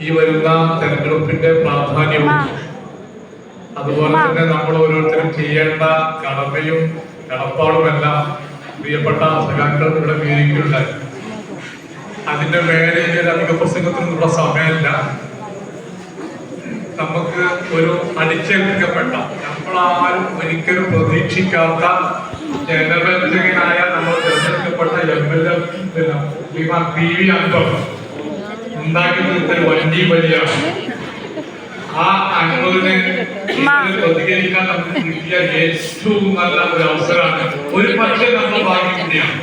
ഈ വരുന്ന തെരഞ്ഞെടുപ്പിന്റെ പ്രാധാന്യവും അതുപോലെ തന്നെ നമ്മൾ ഓരോരുത്തരും ചെയ്യേണ്ട കടമയും കടപ്പാടുമെല്ലാം പ്രിയപ്പെട്ട സഖാക്കൾ ഇവിടെ വിവരിക്കുന്നുണ്ടായി അതിന്റെ മേലെ അധിക പ്രസംഗത്തിനുള്ള സമയമില്ല. നമുക്ക് ഒരു അടിച്ചേൽപ്പിക്കപ്പെട്ട നമ്മളാരും ഒരിക്കലും പ്രതീക്ഷിക്കാത്ത ജനരഞ്ജകനായ തിരഞ്ഞെടുക്കപ്പെട്ട M L A Shriman P V അംഗം ഉണ്ടാക്കി തീർത്തൊരു വണ്ടി വലിയാണ് ആ ഇതിൽ പ്രതികരിക്കാൻ നമുക്ക് കിട്ടിയ ഏറ്റവും നല്ല ഒരു അവസരമാണ്. ഒരു പക്ഷേ നമ്മൾ ഭാഗ്യം കൂടിയാണ്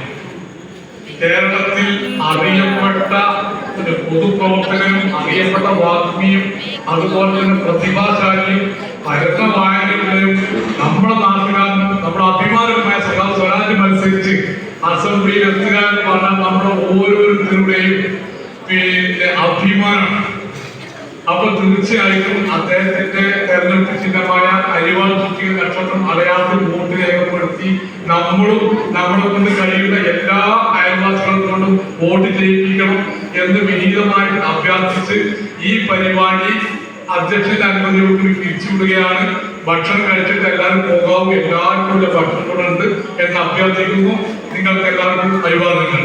കേരളത്തിൽ അറിയപ്പെട്ട പൊതുപ്രവർത്തകനും അറിയപ്പെട്ട വാഗ്മിയും അതുപോലെ തന്നെ പ്രതിഭാശാലിയും പരന്ന വായനയും എത്തുക എന്ന് പറഞ്ഞാൽ നമ്മുടെ ഓരോരുത്തരുടെയും പിന്നെ അഭിമാനം അപ്പൊ തീർച്ചയായിട്ടും അദ്ദേഹത്തിന്റെ തെരഞ്ഞെടുപ്പ് ചിഹ്നമായ അരിവാൾ ചുറ്റിയ നക്ഷത്രം അടയാളത്തിൽ വോട്ട് രേഖപ്പെടുത്തി നമ്മളും നമ്മളെ കൊണ്ട് കഴിയുന്ന എല്ലാ അയൽവാസികളും കൊണ്ടും വോട്ട് ചെയ്യിപ്പിക്കണം എന്ന് വിനീതമായിട്ട് അഭ്യർത്ഥിച്ച് ഈ പരിപാടി അധ്യക്ഷന്റെ അനുമതിയോട് തിരിച്ചുവിടുകയാണ് ഭക്ഷണം കഴിച്ചിട്ട് എല്ലാവരും പോകാവും. എല്ലാവർക്കും ഭക്ഷണം കൂടെ ഉണ്ട് എന്ന് അഭ്യർത്ഥിക്കുന്നു. നിങ്ങൾക്ക് എല്ലാവർക്കും അഭിവാദനങ്ങൾ